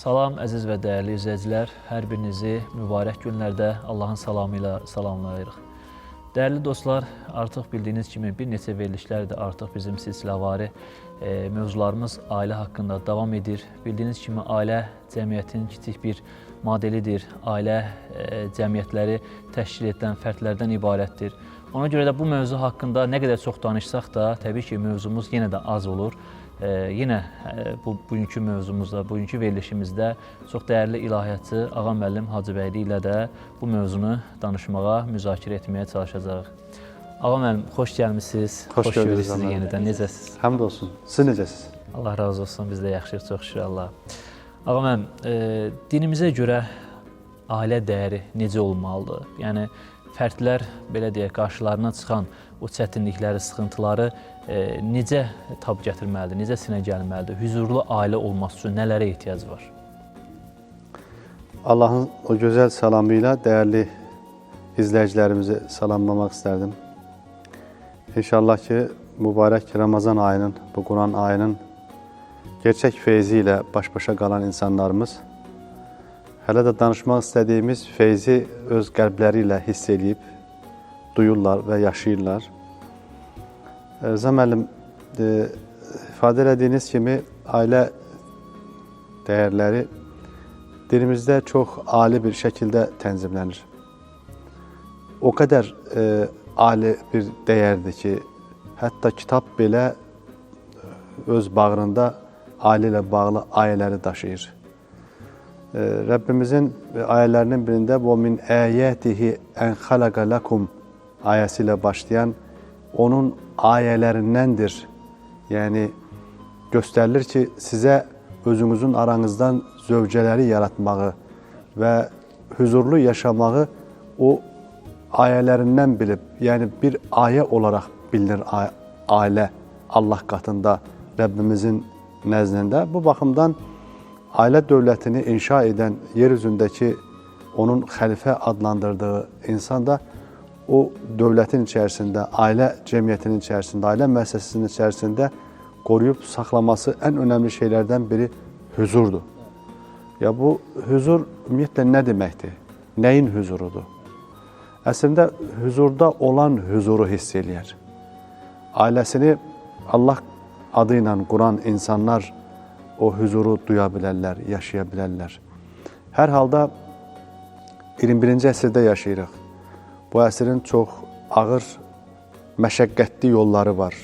Salam əziz və dəyərli izləyicilər, hər birinizi mübarək günlərdə Allahın salamı ilə salamlayırıq. Dəyərli dostlar, artıq bildiyiniz kimi bir neçə verilişlərdir artıq bizim silsiləvari e, mövzularımız ailə haqqında davam edir. Bildiyiniz kimi ailə cəmiyyətin kiçik bir modelidir. Ailə e, cəmiyyətləri təşkil edən fərdlərdən ibarətdir. Ona görə də bu mövzu haqqında nə qədər çox danışsaq da, təbii ki, mövzumuz yenə də az olur. Yenə e, bu bugünkü mövzumuzda, bugünkü verilişimizdə çox dəyərli ilahiyyatçı Ağa müəllim Hacıbəyli ilə də bu mövzunu danışmağa, müzakirə etməyə çalışacağıq. Ağa müəllim, xoş gəlmisiniz. Xoş gördük gördük sizi yenidən. Necəsiz? Həmd olsun. Siz necəsiz? Allah razı olsun. Biz də yaxşıyıq, çox şükür Allah. Ağa müəllim, e, dinimizə görə ailə dəyəri necə olmalıdır? Yəni fərdlər belə deyək, qarşılarına çıxan o çətinlikləri, sıxıntıları e, necə tab gətirməlidir, necə sinə gəlməlidir? Hüzurlu ailə olması üçün nələrə ehtiyac var? Allahın o gözəl salamı ilə dəyərli izləyicilərimizi salamlamaq istərdim. İnşallah ki, mübarək Ramazan ayının, bu Quran ayının gerçək feyzi baş-başa qalan insanlarımız hələ də danışmaq istədiyimiz feyzi öz qəlbləri ilə hiss eləyib, duyurlar və yaşayırlar. Rıza müəllim, e, ifadə elədiyiniz kimi ailə dəyərləri dinimizdə çox ali bir şəkildə tənzimlənir. O qədər e, ali bir dəyərdir ki, hətta kitab belə e, öz bağrında ailə ilə bağlı ayələri daşıyır. E, Rəbbimizin ayələrinin birində "Və min ayatihi en xalaqa lakum" ayəsi ilə başlayan onun ayələrindəndir. Yəni göstərilir ki, sizə özünüzün aranızdan zövcələri yaratmağı və huzurlu yaşamağı o ayələrindən bilib, yəni bir ayə olaraq bilinir a- ailə Allah qatında Rəbbimizin nəzdində. Bu baxımdan ailə dövlətini inşa edən yer üzündəki onun xəlifə adlandırdığı insan da o dövlətin içərisində, ailə cəmiyyətinin içərisində, ailə müəssisəsinin içərisində qoruyub saxlaması ən önəmli şeylərdən biri huzurdur. Ya bu huzur ümumiyyətlə nə deməkdir? Nəyin huzurudur? Əslində huzurda olan huzuru hiss eləyər. Ailəsini Allah adı ilə quran insanlar o huzuru duya bilərlər, yaşaya bilərlər. Hər halda 21-ci əsrdə yaşayırıq. Bu əsrin çox ağır, məşəqqətli yolları var.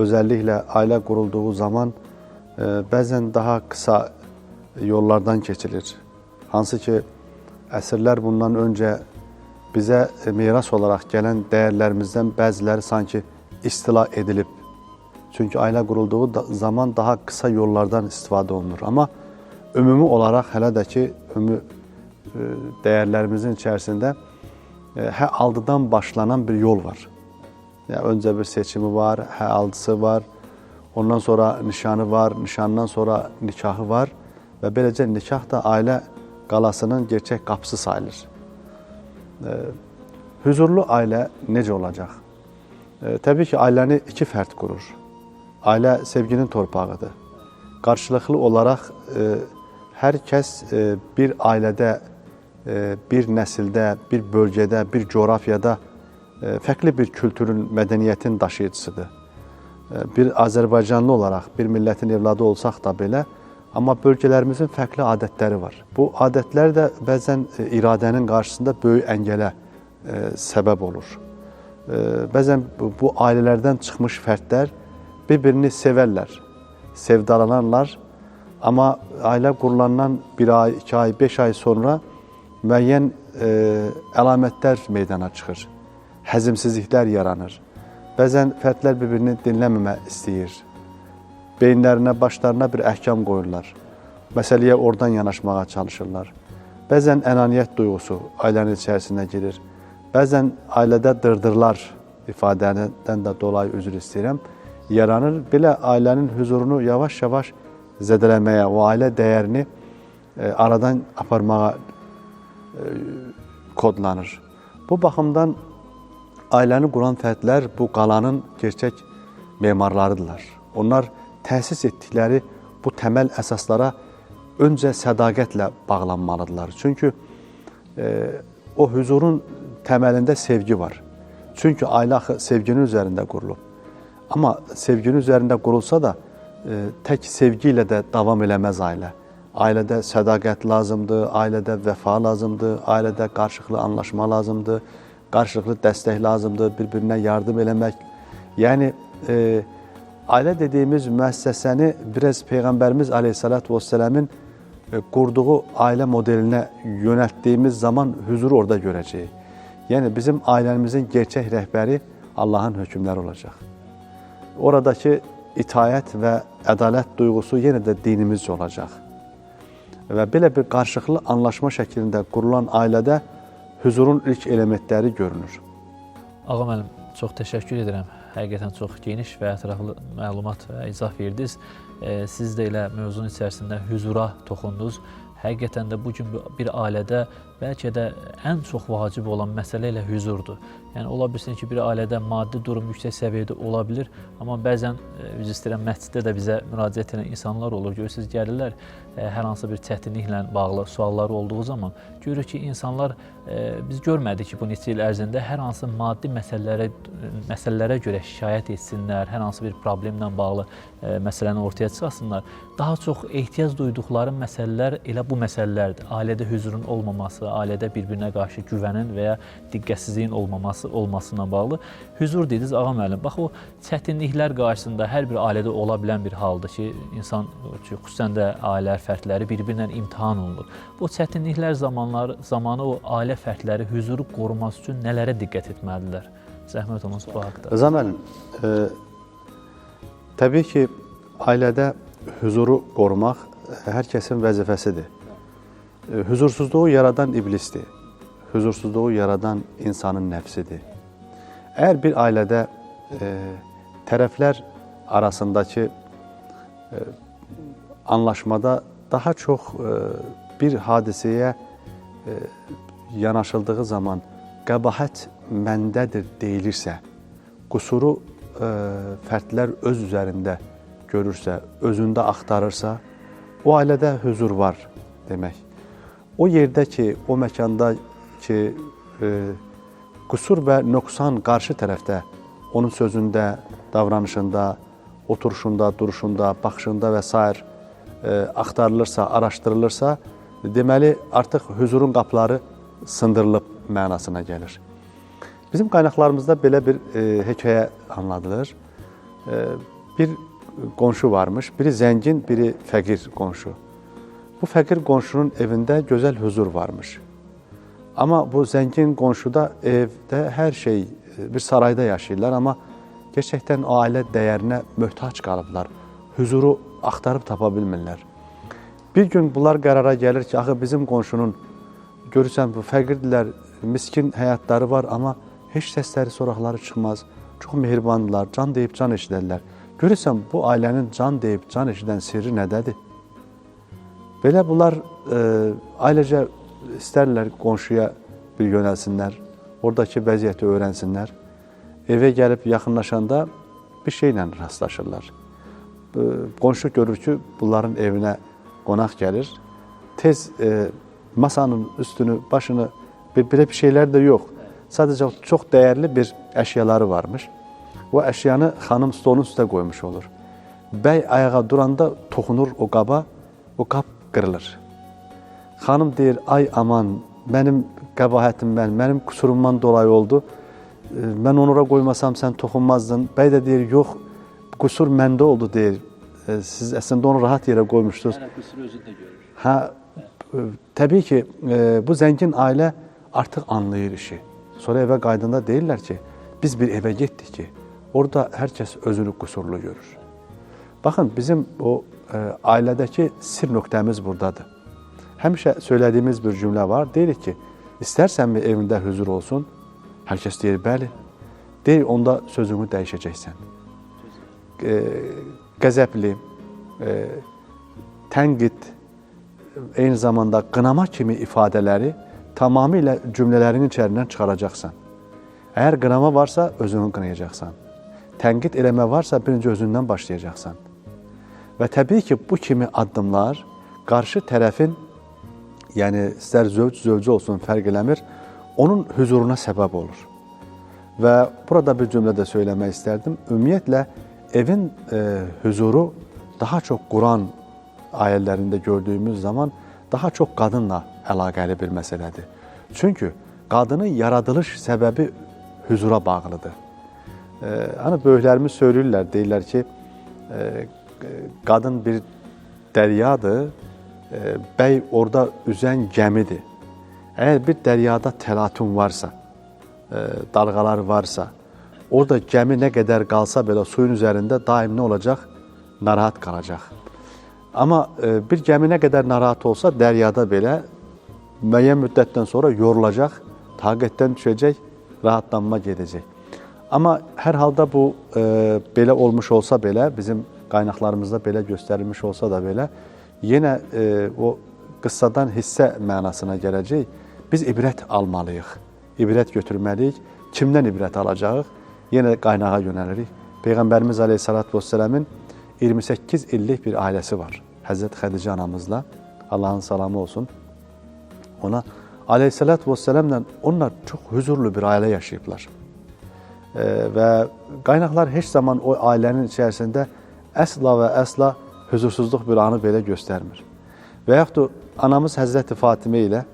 Özəlliklə ailə qurulduğu zaman e, bəzən daha qısa yollardan keçilir. Hansı ki, əsrlər bundan öncə bizə miras olaraq gələn dəyərlərimizdən bəziləri sanki istila edilib. Çünki ailə qurulduğu da- zaman daha qısa yollardan istifadə olunur. Amma ümumi olaraq hələ də ki, ümumi e, dəyərlərimizin içərisində e, hə aldıdan başlanan bir yol var. Ya öncə bir seçimi var, hə aldısı var. Ondan sonra nişanı var, nişandan sonra nikahı var və beləcə nikah da ailə qalasının gerçək qapısı sayılır. E, huzurlu ailə necə olacaq? Təbii ki, ailəni iki fərd qurur. Ailə sevginin torpağıdır. Qarşılıqlı olaraq e, hər kəs e, bir ailədə, e, bir nəsildə, bir bölgədə, bir coğrafiyada e, fərqli bir kültürün, mədəniyyətin daşıyıcısıdır. E, bir Azərbaycanlı olaraq, bir millətin evladı olsaq da belə, amma bölgələrimizin fərqli adətləri var. Bu adətlər də bəzən iradənin qarşısında böyük əngələ səbəb olur. Bəzən bu ailələrdən çıxmış fərdlər bir-birini sevərlər, sevdalanarlar. Amma ailə qurulandan bir ay, iki ay, beş ay sonra müəyyən e, əlamətlər meydana çıxır. Həzimsizliklər yaranır. Bəzən fərdlər bir-birini dinləməmə istəyir. Beyinlərinə, başlarına bir əhkam qoyurlar. Məsələyə oradan yanaşmağa çalışırlar. Bəzən ənaniyyət duyğusu ailənin içərisinə girir. Bəzən ailədə dırdırlar ifadədən də dolayı üzr istəyirəm. Yaranır. Belə ailənin huzurunu yavaş-yavaş zədələməyə, o ailə dəyərini e, aradan aparmağa e, kodlanır. Bu baxımdan ailəni quran fərdlər bu qalanın gerçək memarlarıdırlar. Onlar təsis etdikləri bu təməl əsaslara öncə sədaqətlə bağlanmalıdırlar. Çünki e, o huzurun təməlində sevgi var. Çünki ailə sevginin üzərində qurulub. Amma sevginin üzərində qurulsa da e, tək sevgi ilə də davam eləməz ailə. Ailədə sədaqət lazımdır, ailədə vəfa lazımdır, ailədə qarşılıqlı anlaşma lazımdır, qarşılıqlı dəstək lazımdır, bir-birinə yardım eləmək. Yəni e, ailə dediyimiz müəssisəni biraz Peyğəmbərimiz Aleyhissalatu vesselam'ın e, qurduğu ailə modelinə yönəltdiyimiz zaman huzuru orada görəcəyik. Yəni bizim ailəmizin gerçək rəhbəri Allahın hökmləri olacaq. Oradakı itayət və ədalət duyğusu yenə də dinimizcə olacaq. Və belə bir qarşılıqlı anlaşma şəklində qurulan ailədə huzurun ilk elementləri görünür. Ağa müəllim, çox təşəkkür edirəm. Həqiqətən çox geniş və ətraflı məlumat və izah verdiniz. E, Siz də elə mövzunun içərisində huzura toxundunuz. Həqiqətən də bu gün bir ailədə bəlkə də ən çox vacib olan məsələ elə huzurdur. Yəni ola bilsin ki, bir ailədə maddi durum yüksək səviyyədə ola bilər, amma bəzən e, üzr istəyirəm məsciddə də bizə müraciət edən insanlar olur. Görürsüz gəlirlər e, hər hansı bir çətinliklə bağlı sualları olduğu zaman görürük ki, insanlar e, biz görmədik ki, bu neçə il ərzində hər hansı maddi məsələlərə məsələlərə görə şikayət etsinlər, hər hansı bir problemlə bağlı məsələni ortaya çıxartsınlar. Daha çox ehtiyac duyduqları məsələlər elə bu məsələlərdir. Ailədə huzurun olmaması, ailədə bir-birinə qarşı güvənin və ya diqqətsizliyin olmaması olmasına bağlı. Huzur dediniz ağa müəllim. Bax o çətinliklər qarşısında hər bir ailədə ola bilən bir haldır ki, insan xüsusən də ailə fərdləri bir-birinə imtahan olunur. Bu çətinliklər zamanları zamanı o ailə fərdləri huzuru qoruması üçün nələrə diqqət etməlidirlər? Zəhmət olmasa bu haqqda. Rıza müəllim, e, təbii ki, ailədə huzuru qorumaq hər kəsin vəzifəsidir. E, huzursuzluğu yaradan iblisdir. Huzursuzluğu yaradan insanın nəfsidir. Əgər bir ailədə e, tərəflər arasındakı e, anlaşmada daha çox e, bir hadisəyə e, yanaşıldığı zaman qəbahət məndədir deyilirsə, qusuru e, fərdlər öz üzərində görürsə, özündə axtarırsa, o ailədə huzur var demək. O yerdə ki, o məkanda ki, e, qusur və nöqsan qarşı tərəfdə onun sözündə, davranışında, oturuşunda, duruşunda, baxışında və s. E, axtarılırsa, araşdırılırsa, deməli artıq huzurun qapıları sındırılıb mənasına gəlir. Bizim qaynaqlarımızda belə bir e, hekayə anladılır. E, bir qonşu varmış, biri zəngin, biri fəqir qonşu. Bu fəqir qonşunun evində gözəl huzur varmış. Amma bu zəngin qonşuda evdə hər şey bir sarayda yaşayırlar, amma gerçəkdən o ailə dəyərinə möhtac qalıblar. Huzuru axtarıb tapa bilmirlər. Bir gün bunlar qərara gəlir ki, axı bizim qonşunun görürsən bu fəqirdirlər, miskin həyatları var, amma heç səsləri, soraqları çıxmaz. Çox mehribandırlar, can deyib can eşidərlər. Görürsən bu ailənin can deyib can eşidən sirri nədədir? Belə bunlar e, ailecə istərlər qonşuya bir yönəlsinlər, oradakı vəziyyəti öyrənsinlər. Evə gəlib yaxınlaşanda bir şeylə rastlaşırlar. Qonşu görür ki, bunların evinə qonaq gəlir. Tez e, masanın üstünü, başını bir belə bir şeylər də yox. Sadəcə çox dəyərli bir əşyaları varmış. O əşyanı xanım stolun üstə qoymuş olur. Bəy ayağa duranda toxunur o qaba, o qab qırılır. Xanım deyir, ay aman, mənim qəbahətimdən, mənim kusurumdan dolayı oldu. Mən onu ora qoymasam sən toxunmazdın. Bəy də deyir, yox, qusur məndə oldu deyir. Siz əslində onu rahat yerə qoymuşdunuz. qüsuru özündə görür. Hə, e, təbii ki, bu zəngin ailə artıq anlayır işi. Sonra evə qayıdanda deyirlər ki, biz bir evə getdik ki, orada hər kəs özünü qüsurlu görür. Baxın, bizim o ailədəki sir nöqtəmiz burdadır. Həmişə söylədiyimiz bir cümlə var. Deyirik ki, istərsənmi evində huzur olsun? Hər kəs deyir, bəli. Deyir, onda sözünü dəyişəcəksən. e, qəzəbli, e, tənqid, eyni zamanda qınama kimi ifadələri tamamilə cümlələrin içərisindən çıxaracaqsan. Əgər qınama varsa, özünü qınayacaqsan. Tənqid eləmə varsa, birinci özündən başlayacaqsan. Və təbii ki, bu kimi addımlar qarşı tərəfin, yəni istər zövc zövcü olsun, fərq onun huzuruna səbəb olur. Və burada bir cümlə də söyləmək istərdim. Ümumiyyətlə evin e, huzuru daha çox Quran ayələrində gördüyümüz zaman daha çox qadınla əlaqəli bir məsələdir. Çünki qadının yaradılış səbəbi huzura bağlıdır. E, hani böyüklərimiz söyləyirlər, deyirlər ki, e, qadın bir dəryadır, e, bəy orada üzən gəmidir. Əgər bir dəryada təlatüm varsa, e, dalğalar varsa, orada gəmi nə qədər qalsa belə suyun üzərində daim nə olacaq? Narahat qalacaq. Amma e, bir gəmi nə qədər narahat olsa, dəryada belə müəyyən müddətdən sonra yorulacaq, taqətdən düşəcək, rahatlanma gedəcək. Amma hər halda bu e, olmuş olsa belə, bizim qaynaqlarımızda belə göstərilmiş olsa da belə, yenə e, o qıssadan hissə mənasına gələcək. Biz ibrət almalıyıq. İbrət götürməliyik. Kimdən ibrət alacağıq? Yenə qaynağa yönəlirik. Peyğəmbərimiz Əleyhissalatu vesselamın 28 illik bir ailəsi var. Həzrət Xədicə anamızla Allahın salamı olsun. Ona Aleyhissalatu vesselamla onlar çox huzurlu bir ailə yaşayıblar. Ee, və qaynaqlar heç zaman o ailənin içərisində əsla və əsla huzursuzluq bir anı belə göstərmir. Və yaxud da anamız Həzrəti Fatimə ilə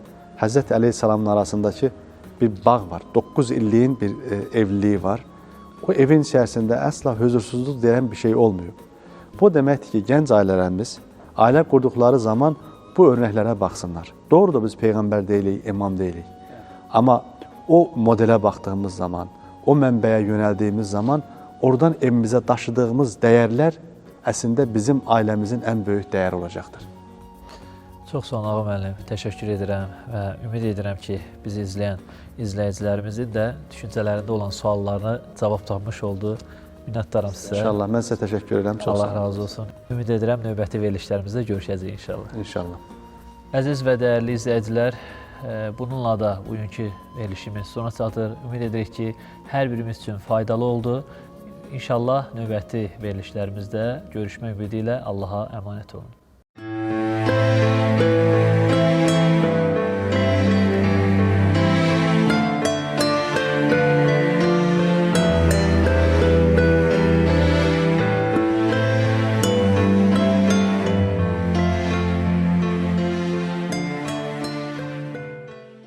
Həzrət Əleyhissalamın arasındakı bir bağ var. 9 illiyin bir e, evliliyi var. O evin içərisində əsla huzursuzluq deyən bir şey olmuyor. Bu deməkdir ki, gənc ailələrimiz ailə qurduqları zaman bu örnəklərə baxsınlar. Doğrudur biz peyğəmbər deyilik, imam deyilik. Amma o modelə baxdığımız zaman, o mənbəyə yönəldiyimiz zaman oradan evimizə daşıdığımız dəyərlər əslində bizim ailəmizin ən böyük dəyəri olacaqdır. Çox sağ olun ağa müəllim. Təşəkkür edirəm və ümid edirəm ki, bizi izləyən izləyicilərimizin də düşüncələrində olan suallarına cavab tapmış oldu. Minnətdaram sizə. İnşallah mən sizə təşəkkür edirəm. Çox Allah razı olsun. Ümid edirəm növbəti verilişlərimizdə görüşəcəyik inşallah. İnşallah. Əziz və dəyərli izləyicilər, e, bununla da bugünkü verilişimiz sona çatır. Ümid edirik ki, hər birimiz üçün faydalı oldu. İnşallah növbəti verilişlərimizdə görüşmək ümidi ilə Allaha əmanət olun.